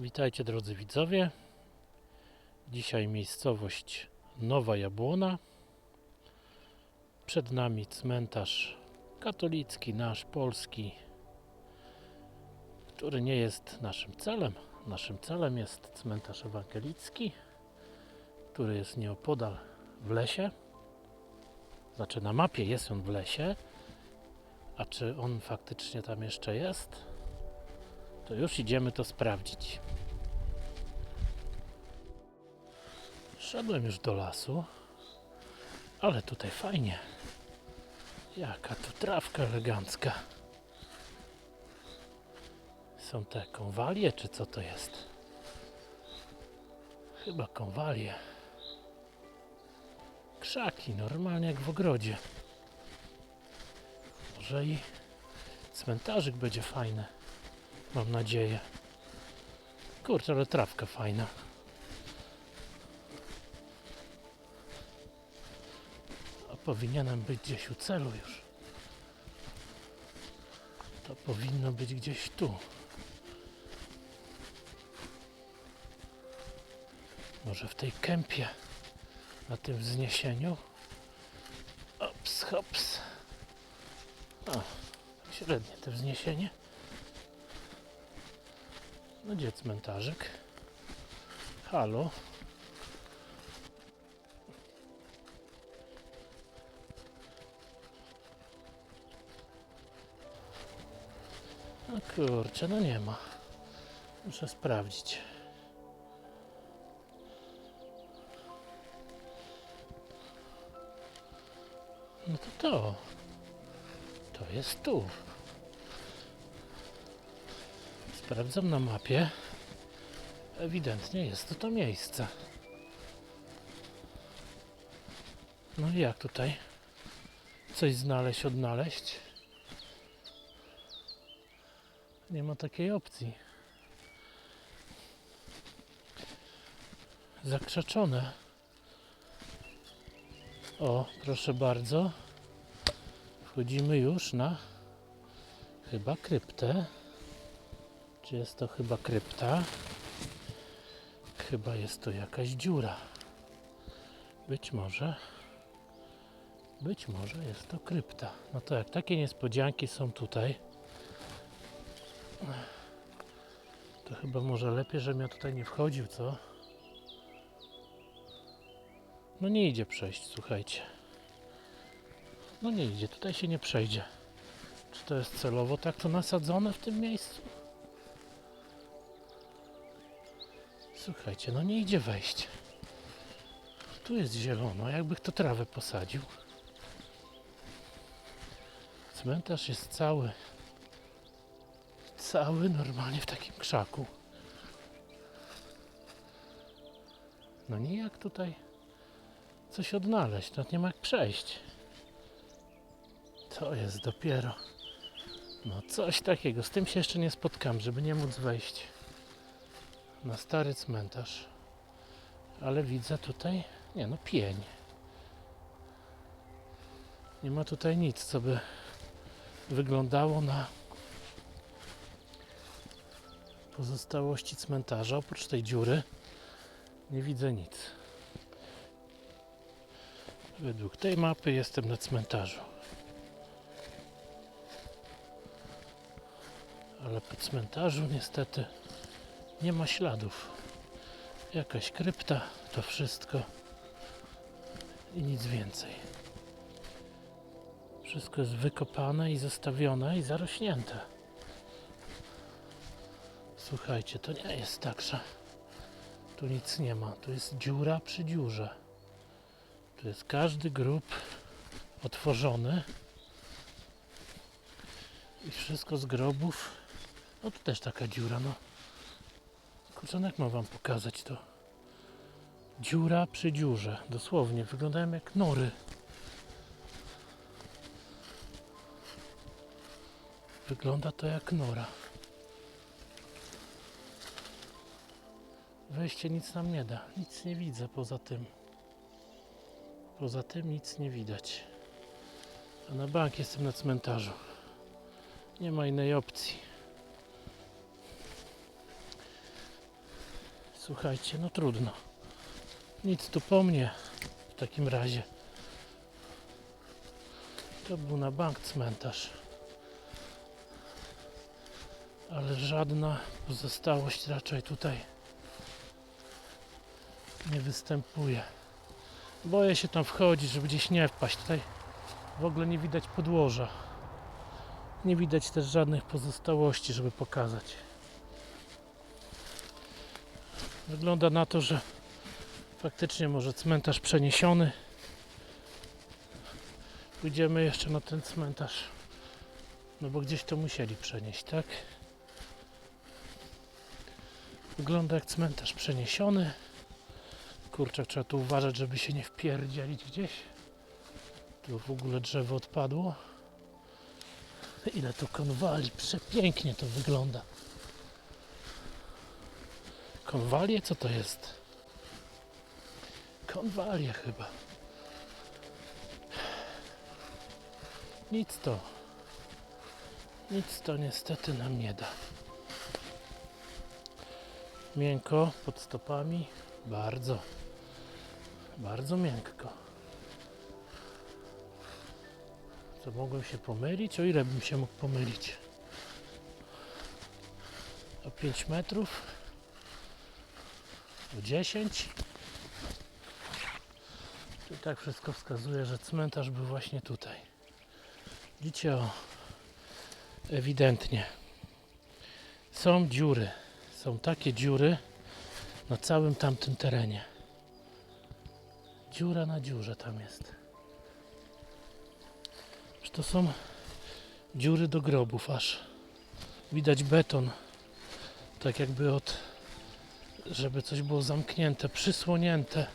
Witajcie drodzy widzowie. Dzisiaj miejscowość Nowa Jabłona. Przed nami cmentarz katolicki, nasz polski, który nie jest naszym celem. Naszym celem jest cmentarz ewangelicki, który jest nieopodal w lesie. Znaczy na mapie jest on w lesie, a czy on faktycznie tam jeszcze jest? To już idziemy to sprawdzić. Szedłem już do lasu, ale tutaj fajnie. Jaka tu trawka elegancka. Są te konwalie, czy co to jest? Chyba konwalie. Krzaki, normalnie jak w ogrodzie. Może i cmentarzyk będzie fajny. Mam nadzieję. Kurczę, ale trawka fajna. A powinienem być gdzieś u celu już. To powinno być gdzieś tu. Może w tej kępie. Na tym wzniesieniu. Ops, hops. O, średnie to wzniesienie. No gdzie? Halo? No kurczę, no nie ma. Muszę sprawdzić. No to to. To jest tu. Sprawdzam na mapie. Ewidentnie jest to to miejsce. No i jak tutaj? Coś znaleźć, odnaleźć? Nie ma takiej opcji. Zakrzaczone. O, proszę bardzo. Wchodzimy już na chyba kryptę. Czy jest to chyba krypta? Chyba jest to jakaś dziura. Być może. Być może jest to krypta. No to jak takie niespodzianki są tutaj, to chyba może lepiej, żebym ja tutaj nie wchodził, co? No nie idzie przejść, słuchajcie. No nie idzie, tutaj się nie przejdzie. Czy to jest celowo tak to nasadzone w tym miejscu? Słuchajcie, no nie idzie wejść. Tu jest zielono, jakby kto trawę posadził. Cmentarz jest cały, cały normalnie w takim krzaku. No nie jak tutaj coś odnaleźć, no nie ma jak przejść. To jest dopiero. No coś takiego, z tym się jeszcze nie spotkam, żeby nie móc wejść na stary cmentarz. Ale widzę tutaj, nie no, pień. Nie ma tutaj nic, co by wyglądało na pozostałości cmentarza. Oprócz tej dziury nie widzę nic. Według tej mapy jestem na cmentarzu. Ale po cmentarzu niestety nie ma śladów. Jakaś krypta, to wszystko i nic więcej. Wszystko jest wykopane i zostawione i zarośnięte. Słuchajcie, to nie jest tak, że tu nic nie ma. Tu jest dziura przy dziurze. Tu jest każdy grób otworzony i wszystko z grobów. No tu też taka dziura, no. Kurczę, jak mam wam pokazać to? Dziura przy dziurze. Dosłownie. Wyglądają jak nory. Wygląda to jak nora. Wejście nic nam nie da. Nic nie widzę poza tym. Poza tym nic nie widać. A na bank jestem na cmentarzu. Nie ma innej opcji. Słuchajcie, no trudno. Nic tu po mnie w takim razie. To był na bank cmentarz. Ale żadna pozostałość raczej tutaj nie występuje. Boję się tam wchodzić, żeby gdzieś nie wpaść. Tutaj w ogóle nie widać podłoża. Nie widać też żadnych pozostałości, żeby pokazać. Wygląda na to, że faktycznie może cmentarz przeniesiony. Pójdziemy jeszcze na ten cmentarz. No bo gdzieś to musieli przenieść, tak? Wygląda jak cmentarz przeniesiony. Kurczę, trzeba tu uważać, żeby się nie wpierdzielić gdzieś. Tu w ogóle drzewo odpadło. Ile tu konwali, przepięknie to wygląda. Konwalie? Co to jest? Konwalie chyba. Nic to. Nic to niestety nam nie da. Miękko pod stopami. Bardzo. Bardzo miękko. Co mogłem się pomylić? O ile bym się mógł pomylić? O 5 metrów? O 10? Tu tak wszystko wskazuje, że cmentarz był właśnie tutaj. Widzicie, o, ewidentnie są dziury. Są takie dziury na całym tamtym terenie. Dziura na dziurze tam jest. Że to są dziury do grobów aż. Widać beton. Tak jakby od żeby coś było zamknięte, przysłonięte.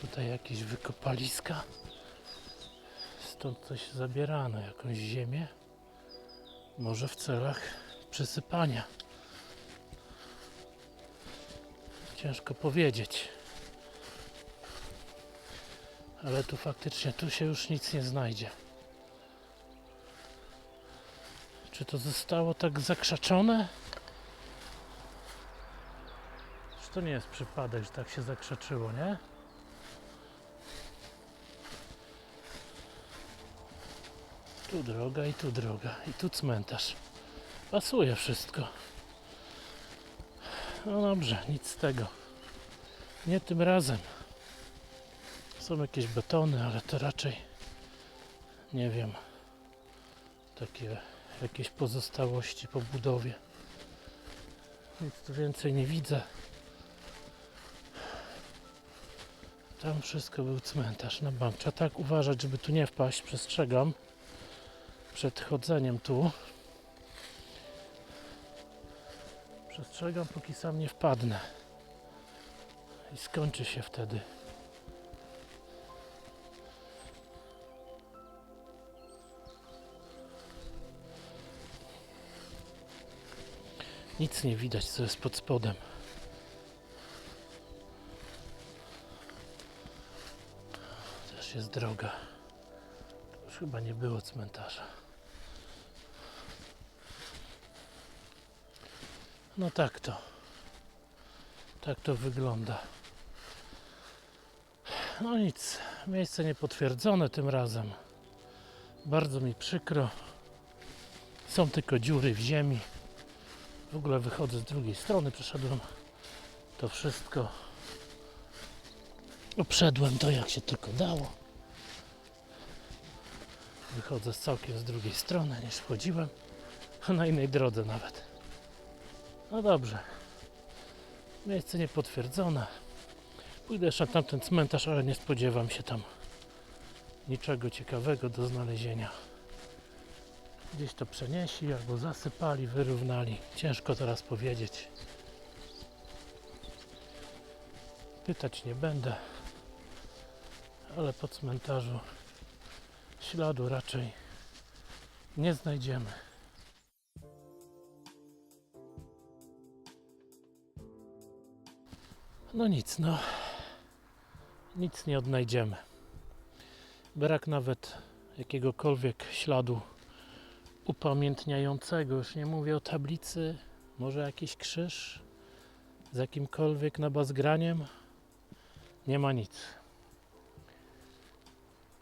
Tutaj jakieś wykopaliska. Stąd coś zabierano, jakąś ziemię. Może w celach przysypania. Ciężko powiedzieć. Ale tu faktycznie, tu się już nic nie znajdzie. Czy to zostało tak zakrzaczone? Czy to nie jest przypadek, że tak się zakrzaczyło, nie? Tu droga i tu droga. I tu cmentarz. Pasuje wszystko. No dobrze, nic z tego. Nie tym razem. Są jakieś betony, ale to raczej nie wiem. Takie jakieś pozostałości po budowie. Nic tu więcej nie widzę. Tam wszystko był cmentarz na bank. Trzeba tak uważać, żeby tu nie wpaść. Przestrzegam przed chodzeniem tu. Przestrzegam, póki sam nie wpadnę. I skończy się wtedy. Nic nie widać, co jest pod spodem. Też jest droga. Już chyba nie było cmentarza. No tak to. Tak to wygląda. No nic, miejsce niepotwierdzone tym razem. Bardzo mi przykro. Są tylko dziury w ziemi. W ogóle wychodzę z drugiej strony, przeszedłem to wszystko. Obszedłem to jak się tylko dało. Wychodzę całkiem z drugiej strony niż wchodziłem. Na innej drodze nawet. No dobrze. Miejsce niepotwierdzone. Pójdę jeszcze na tamten cmentarz, ale nie spodziewam się tam niczego ciekawego do znalezienia. Gdzieś to przenieśli albo zasypali, wyrównali. Ciężko teraz powiedzieć. Pytać nie będę, ale po cmentarzu śladu raczej nie znajdziemy. No nic, no nic nie odnajdziemy. Brak nawet jakiegokolwiek śladu upamiętniającego. Już nie mówię o tablicy, może jakiś krzyż z jakimkolwiek nabazgraniem. Nie ma nic.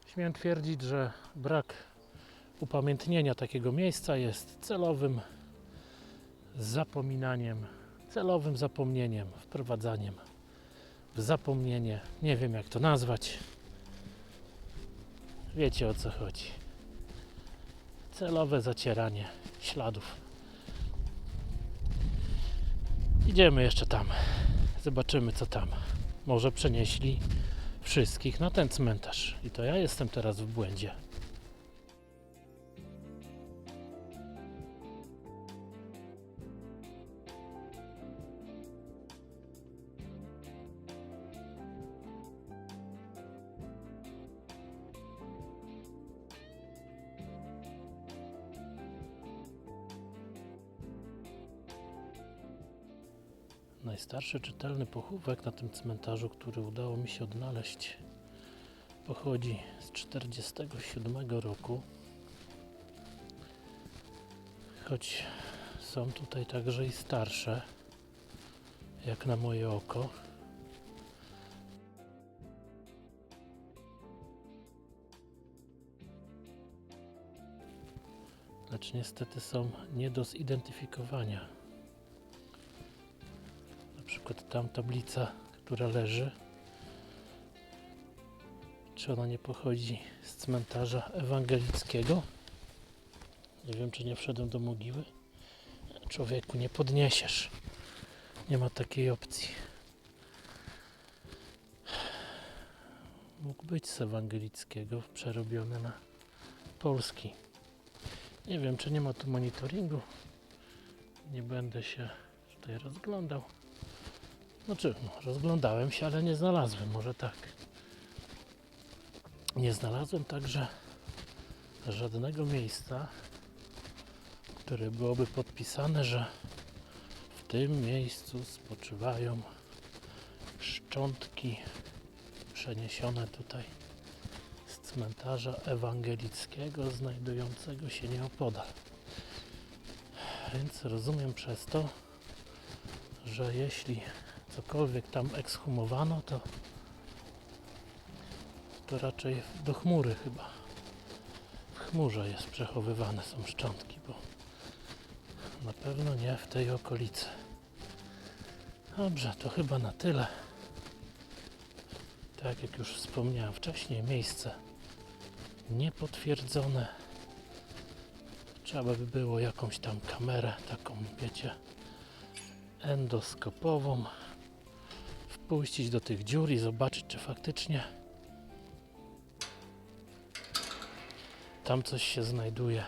Śmiem twierdzić, że brak upamiętnienia takiego miejsca jest celowym zapominaniem, celowym zapomnieniem, wprowadzaniem w zapomnienie. Nie wiem jak to nazwać. Wiecie o co chodzi. Celowe zacieranie śladów. Idziemy jeszcze tam. Zobaczymy co tam. Może przenieśli wszystkich na ten cmentarz. I to ja jestem teraz w błędzie. Najstarszy czytelny pochówek na tym cmentarzu, który udało mi się odnaleźć, pochodzi z 1947 roku. Choć są tutaj także i starsze, jak na moje oko. Lecz niestety są nie do zidentyfikowania przykład tam tablica, która leży. Czy ona nie pochodzi z cmentarza ewangelickiego? Nie wiem, czy nie wszedłem do mogiły. Człowieku, nie podniesiesz. Nie ma takiej opcji. Mógł być z ewangelickiego przerobiony na polski. Nie wiem, czy nie ma tu monitoringu. Nie będę się tutaj rozglądał. Znaczy, rozglądałem się, ale nie znalazłem, może tak. Nie znalazłem także żadnego miejsca, które byłoby podpisane, że w tym miejscu spoczywają szczątki przeniesione tutaj z cmentarza ewangelickiego znajdującego się nieopodal. Więc rozumiem przez to, że jeśli cokolwiek tam ekshumowano, to, to raczej do chmury chyba. W chmurze jest przechowywane są szczątki, bo na pewno nie w tej okolicy. Dobrze, to chyba na tyle. Tak jak już wspomniałem wcześniej, miejsce niepotwierdzone. Trzeba by było jakąś tam kamerę, taką wiecie, endoskopową wpuścić do tych dziur i zobaczyć, czy faktycznie tam coś się znajduje.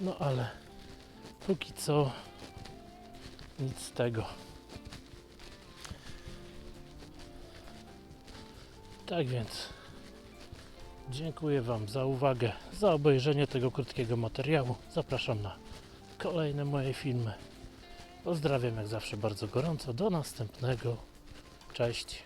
No ale póki co nic z tego. Tak więc dziękuję Wam za uwagę, za obejrzenie tego krótkiego materiału. Zapraszam na kolejne moje filmy. Pozdrawiam jak zawsze bardzo gorąco. Do następnego. Cześć.